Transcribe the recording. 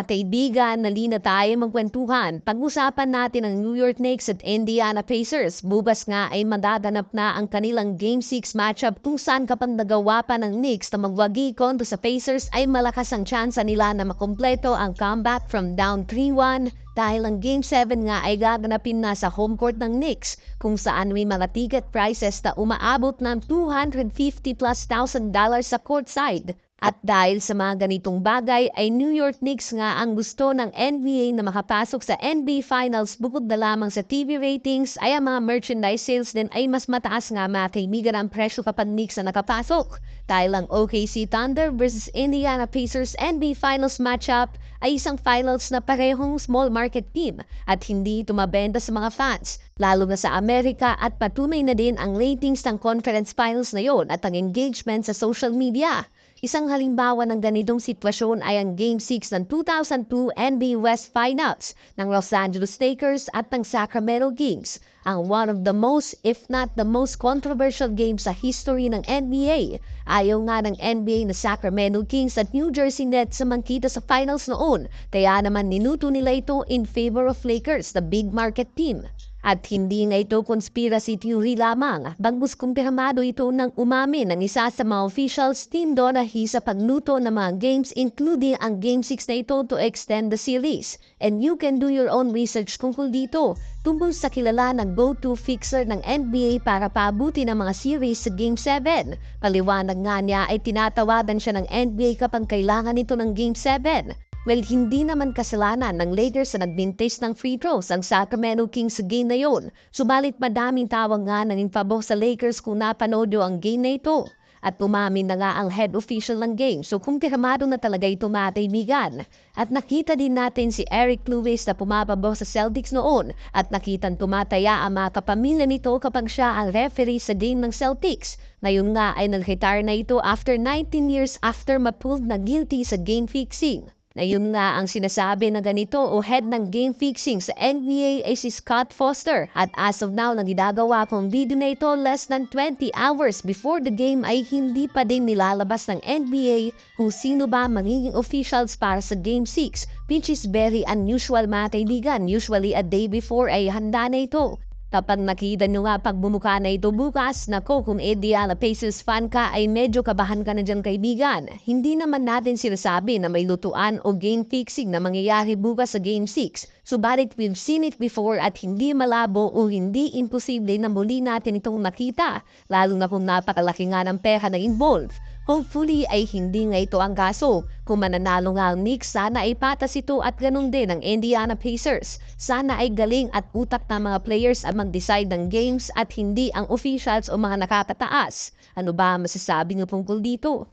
mga kaibigan, nali na tayo magkwentuhan. Pag-usapan natin ang New York Knicks at Indiana Pacers. Bukas nga ay madadanap na ang kanilang Game 6 matchup kung saan kapag nagawa pa ng Knicks na magwagi konto sa Pacers ay malakas ang tsansa nila na makumpleto ang comeback from down 3-1 dahil ang Game 7 nga ay gaganapin na sa home court ng Knicks kung saan may mga ticket prices na umaabot ng 250 plus thousand dollars sa courtside. At dahil sa mga ganitong bagay ay New York Knicks nga ang gusto ng NBA na makapasok sa NBA Finals bukod na lamang sa TV ratings ay ang mga merchandise sales din ay mas mataas nga mga kaibigan ang presyo kapag Knicks na nakapasok. Dahil ang OKC Thunder versus Indiana Pacers NBA Finals matchup ay isang finals na parehong small market team at hindi tumabenta sa mga fans, lalo na sa Amerika at patunay na din ang ratings ng conference finals na yon at ang engagement sa social media. Isang halimbawa ng ganitong sitwasyon ay ang Game 6 ng 2002 NBA West Finals ng Los Angeles Lakers at ng Sacramento Kings, ang one of the most, if not the most controversial games sa history ng NBA. Ayaw nga ng NBA na Sacramento Kings at New Jersey Nets sa mangkita sa finals noon, kaya naman ninuto nila ito in favor of Lakers, the big market team. At hindi nga ito conspiracy theory lamang, bagus kumpirmado ito ng umami ng isa sa mga officials team Donaghy sa pagluto ng mga games including ang Game 6 na ito to extend the series. And you can do your own research tungkol dito tungkol sa kilala ng go-to fixer ng NBA para paabuti ng mga series sa Game 7. Paliwanag nga niya ay tinatawadan siya ng NBA kapag kailangan ito ng Game 7. Well, hindi naman kasalanan ng Lakers na nagbintis ng free throws ang Sacramento Kings sa game na yon. Subalit madaming tawag nga ng infabo sa Lakers kung napanood ang game na ito. At umamin na nga ang head official ng game so kumpirmado na talaga ito mataybigan. At nakita din natin si Eric Lewis na pumapabo sa Celtics noon at nakitang tumataya ang mga kapamilya nito kapag siya ang referee sa game ng Celtics. Ngayon nga ay nag-retire na ito after 19 years after ma-pulled na guilty sa game fixing na yun nga ang sinasabi na ganito o head ng game fixing sa NBA ay si Scott Foster. At as of now nang ginagawa kong video na ito less than 20 hours before the game ay hindi pa din nilalabas ng NBA kung sino ba magiging officials para sa game 6 which is very unusual mga kaibigan. Usually a day before ay handa na ito Kapag nakita nyo nga pag bumuka na ito bukas, nako kung Indiana Pacers fan ka ay medyo kabahan ka na dyan kaibigan. Hindi naman natin sinasabi na may lutuan o game fixing na mangyayari bukas sa Game 6. Subalit we've seen it before at hindi malabo o hindi imposible na muli natin itong nakita, lalo na kung napakalaki nga ng pera na involved. Hopefully ay hindi nga ito ang kaso. Kung mananalo nga ang Knicks, sana ay patas ito at ganun din ang Indiana Pacers. Sana ay galing at utak ng mga players ang mag-decide ng games at hindi ang officials o mga nakakataas. Ano ba masasabi niyo tungkol dito?